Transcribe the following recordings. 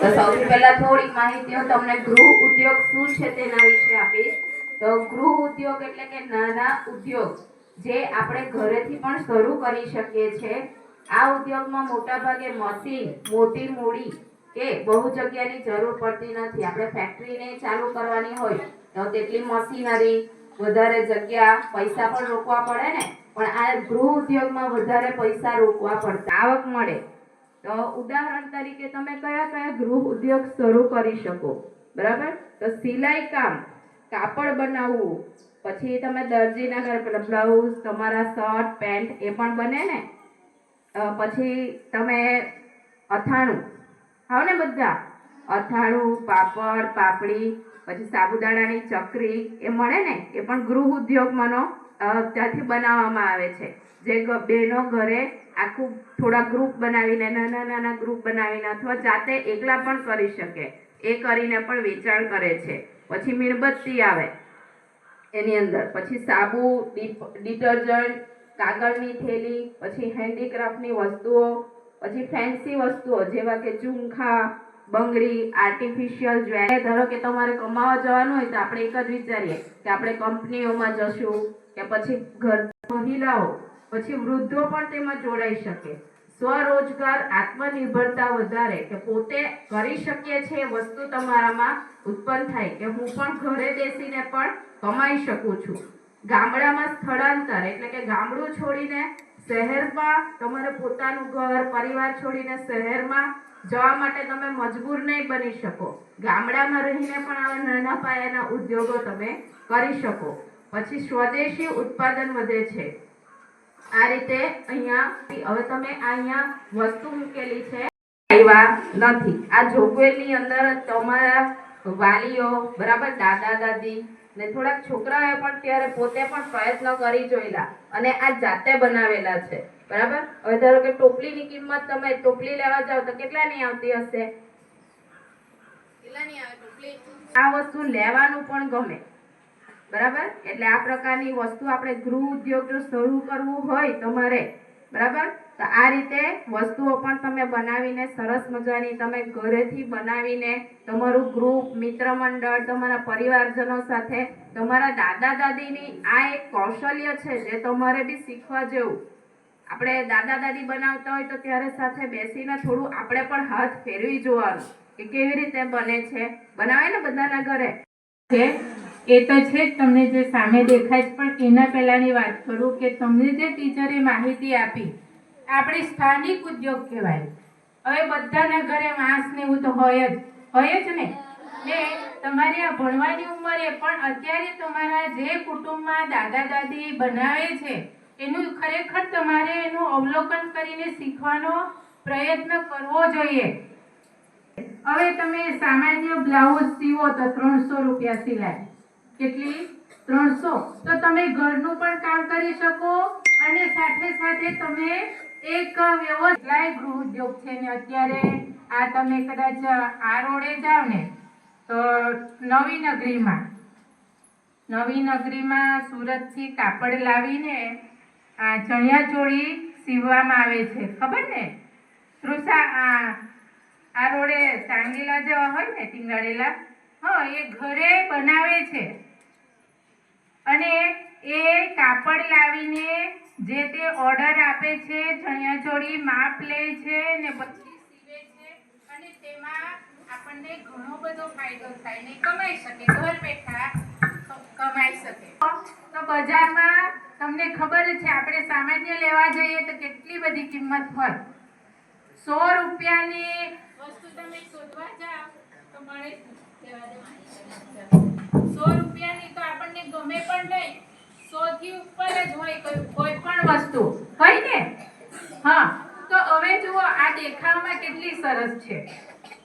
તો સૌથી પહેલા થોડીક માહિતી હું તમને ગૃહ ઉદ્યોગ શું છે તેના વિશે આપીશ. તો ગૃહ ઉદ્યોગ એટલે કે નાના ઉદ્યોગ જે આપણે ઘરેથી પણ શરૂ કરી શકીએ છીએ. આ ઉદ્યોગમાં મોટાભાગે મશીન, મોટી મૂડી કે બહુ જગ્યાની જરૂર પડતી નથી. આપણે ફેક્ટરીને ચાલુ કરવાની હોય તો તેટલી મશીનરી, વધારે જગ્યા, પૈસા પણ રોકવા પડે ને. પણ આ ગૃહ ઉદ્યોગમાં વધારે પૈસા રોકવા પડતા. આવક મળે ઉદાહરણ તરીકે તમે કયા કયા ગૃહ ઉદ્યોગ શરૂ કરી શકો? બરાબર? તો સિલાઈ કામ, કાપડ બનાવવું, પછી તમે દરજીના ઘર બ્લાઉઝ, તમારા શર્ટ, પેન્ટ એ પણ બને ને? પછી તમે અથાણું ખાઓ ને બધા? અથાણું, પાપડ, પાપડી, પછી સાબુદાણાની ચકરી એ મળે ને? એ પણ ગૃહ ઉદ્યોગમાંનો ત્યાંથી બનાવવામાં આવે છે. જે બહેનો ઘરે આખું થોડા ગ્રુપ બનાવીને, નાના નાના ગ્રુપ બનાવીને અથવા જાતે એકલા પણ કરી શકે. એ કરીને પણ વેચાણ કરે છે. પછી મીણબત્તી આવે એની અંદર. પછી સાબુ ડિટર્જન્ટ, કાગળની થેલી, પછી હેન્ડીક્રાફ્ટની વસ્તુઓ, પછી ફેન્સી વસ્તુઓ જેવા કે ઝુમખા, બંગડી, આર્ટિફિશિયલ જ્વેલરી ધારો કે તમારે કમાવા જવાનું હોય તો આપણે એક જ વિચારીએ કે આપણે કંપનીઓમાં જશું કે પછી ઘર મહિલાઓ પછી વૃદ્ધો પણ તેમાં જોડાઈ શકે. સ્વરોજગાર, આત્મનિર્ભરતા વધારે કે પોતે કરી શકીએ છે વસ્તુ તમારામાં ઉત્પન્ન થાય કે હું પણ ઘરે બેસીને પણ કમાઈ શકું છું. ગામડામાં સ્થળાંતર એટલે કે ગામડું છોડીને શહેરમાં તમારે પોતાનું ઘર, પરિવાર છોડીને શહેરમાં જવા માટે તમે મજબૂર નહીં બની શકો. ગામડામાં રહીને પણ આવા નાના પાયાના ઉદ્યોગો તમે કરી શકો. પછી સ્વદેશી ઉત્પાદન વધે છે. આ રીતે અહીંયા હવે તમે આ અહીંયા વસ્તુ મૂકેલી છે. આવ્યા નથી. આ જોગવેલની અંદર તમારા વાલીઓ બરાબર દાદા દાદી ને થોડાક છોકરાઓએ પણ ત્યારે પોતે પણ પ્રયત્ન કરી જોયેલા અને આ જાતે બનાવેલા છે. બરાબર? હવે ધારો કે ટોપલીની કિંમત તમે ટોપલી લેવા જાઓ તો કેટલાની આવતી હશે? આ વસ્તુ લેવાનું પણ ગમે. બરાબર? એટલે આ પ્રકારની વસ્તુ આપણે ગૃહ ઉદ્યોગ જો શરૂ કરવું હોય તમારે, બરાબર? તો આ રીતે વસ્તુઓ પણ તમે બનાવીને સરસ મજાની તમે ઘરેથી બનાવીને તમારું ગ્રુપ મિત્ર મંડળ તમારા પરિવારજનો સાથે તમારા દાદા દાદીની આ એક કૌશલ્ય છે જે તમારે બી શીખવા જેવું. આપણે દાદા દાદી બનાવતા હોય તો ત્યારે સાથે બેસીને થોડું આપણે પણ હાથ ફેરવી જોવાનું કે કેવી રીતે બને છે. બનાવે ને બધાના ઘરે? એ તો છે જ તમને જે સામે દેખાય છે, પણ એના પહેલાંની વાત કરું કે તમને જે ટીચરે માહિતી આપી, આપણી સ્થાનિક ઉદ્યોગ કહેવાય. હવે બધાના ઘરે માંસ ને એવું તો હોય જ હોય જ ને? ને તમારી આ ભણવાની ઉંમરે પણ અત્યારે તમારા જે કુટુંબમાં દાદા દાદી બનાવે છે, એનું ખરેખર તમારે એનું અવલોકન કરીને શીખવાનો પ્રયત્ન કરવો જોઈએ. હવે તમે સામાન્ય બ્લાઉઝ સીવો તો ત્રણસો રૂપિયા સિલાઈ. કેટલી? ત્રણસો. તો તમે ઘરનું પણ કામ કરી શકો અને સાથે સાથે તમે એક વ્યવસાય ગૃહ ઉદ્યોગ છે ને અત્યારે આ તમે કદાચ આ રોડે જાઓ ને, તો નવી નગરીમાં નવી નગરીમાં સુરતથી કાપડ લાવીને આ ચણિયા ચોળી સીવવામાં આવે છે. ખબર ને? તૃષા, આ આ રોડે ટાંગેલા જેવા હોય ને, ટીંગાડેલા? હા, એ ઘરે બનાવે છે. અને એ કાપડ લાવીને જે તે ઓર્ડર આપે છે ચણિયાચોળી માપ લે છે ને પછી સીવે છે અને તેમાં આપણને ઘણો બધો ફાયદો થાય ને કમાઈ શકે, ઘર બેઠા કમાઈ શકે તો બજારમાં તમને ખબર છે, આપણે સામાન્ય લેવા જઈએ તો કેટલી બધી કિંમત હોય સો રૂપિયાની વસ્તુ તમે શોધવા જાઓ તો મળે. સો રૂપિયાની તો આપણને ગમે પણ નહીં. સો ઉપર જ હોય કોઈ પણ વસ્તુ. હોય ને? હા. તો હવે જુઓ, આ દેખાવમાં કેટલી સરસ છે.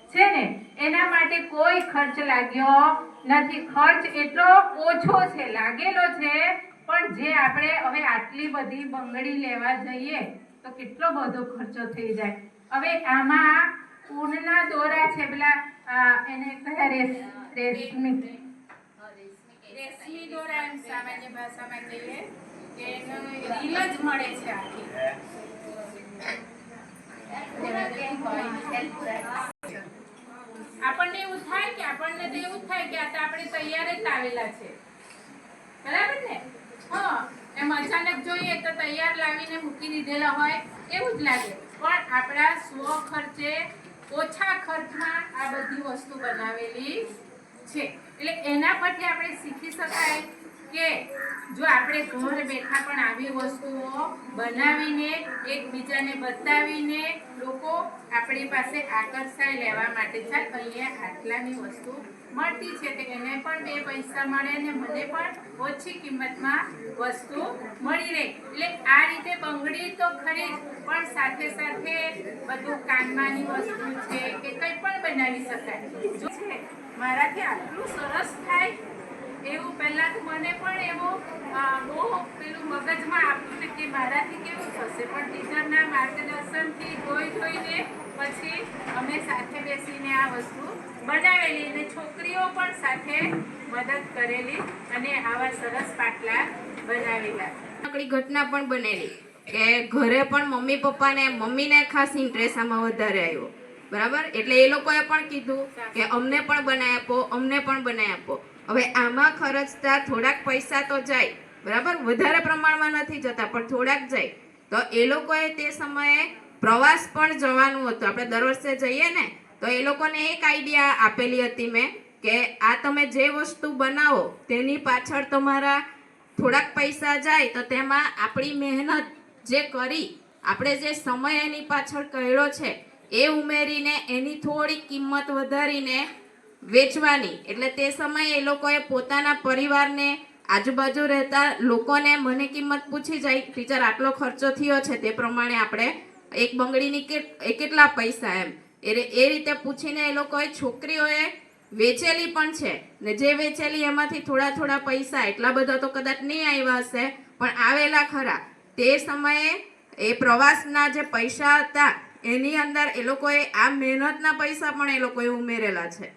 છે ને? એના માટે કોઈ ખર્ચ લાગ્યો નથી. ખર્ચ એટલો ઓછો છે, લાગેલો છે. પણ જે આપણે હવે આટલી બધી બંગડી લેવા જઈએ, તો કેટલો બધો ખર્ચો થઈ જાય. હવે આમાં ઊનના દોરા છે, પેલા એને કયા રેસ રેશમી? રેશમી દોરા એમ સામાન્ય ભાષામાં કહીએ કે એનો રીલ જ મળે છે આખી. થાય કે આ તો આપણે તૈયાર જ લાવેલા છે. બરાબર ને? હા, એમ અચાનક જોઈએ તો તૈયાર લાવીને મૂકી દીધેલા હોય એવું જ લાગે. પણ આપણા સ્વ ખર્ચે ઓછા ખર્ચમાં આ બધી વસ્તુ બનાવેલી છે. એટલે એના પરથી આપણે શીખી શકાય કે જો આપણે ઘર બેઠા પણ આવી વસ્તુઓ બનાવીને એકબીજાને બતાવીને લોકો આપણી પાસે આકર્ષાય લેવા માટે ચાલ, અહીંયા આટલાની વસ્તુ મળતી છે તો એને પણ બે પૈસા મળે અને મને પણ ઓછી કિંમતમાં વસ્તુ મળી રહે. એટલે આ રીતે બંગડી તો ખરી, પણ સાથે સાથે બધું કાનમાંની વસ્તુ છે કે કંઈ પણ બનાવી શકાય. જો છે, મારાથી આટલું સરસ થાય એવું પહેલા તો મને પણ એવો બહુ પેલું મગજમાં આવતું ને કે મારાથી કેવું થશે. પણ ટીચરના માર્ગદર્શનથી જોઈ જોઈને પછી અમે સાથે બેસીને આ વસ્તુ બનાવેલી અને છોકરીઓ પણ સાથે મદદ કરેલી અને આવા સરસ પાટલા બનાવેલા. નાનકડી ઘટના પણ બનેલી કે ઘરે પણ મમ્મી પપ્પાને, મમ્મીને ખાસ ઇન્ટરેસ્ટ આમાં વધારે આવ્યો. બરાબર? એટલે એ લોકોએ પણ કીધું કે અમને પણ બનાવી આપો, અમને પણ બનાવી આપો. હવે આમાં ખર્ચતા થોડાક પૈસા તો જાય, બરાબર? વધારે પ્રમાણમાં નથી જતા, પણ થોડાક જાય. તો એ લોકોએ તે સમયે પ્રવાસ પણ જવાનું હતું. આપણે દર વર્ષે જઈએ ને, તો એ લોકોને એક આઈડિયા આપેલી હતી મેં કે આ તમે જે વસ્તુ બનાવો, તેની પાછળ તમારા થોડાક પૈસા જાય, તો તેમાં આપણી મહેનત જે કરી, આપણે જે સમય એની પાછળ કર્યો છે, એ ઉમેરીને એની થોડી કિંમત વધારીને વેચવાની. એટલે તે સમયે એ લોકોએ પોતાના પરિવારને આજુબાજુ રહેતા લોકોને મને કિંમત પૂછી જાય, ટીચર, આટલો ખર્ચો થયો છે તે પ્રમાણે આપણે એક બંગડીની કેટલા પૈસા એમ. એ રીતે પૂછીને એ લોકોએ છોકરીઓએ વેચેલી પણ છે. ને જે વેચેલી એમાંથી થોડા થોડા પૈસા, એટલા બધા તો કદાચ નહીં આવ્યા હશે, પણ આવેલા ખરા. તે સમયે એ પ્રવાસના જે પૈસા હતા, એની અંદર એ લોકોએ આ મહેનતના પૈસા પણ એ લોકોએ ઉમેરેલા છે.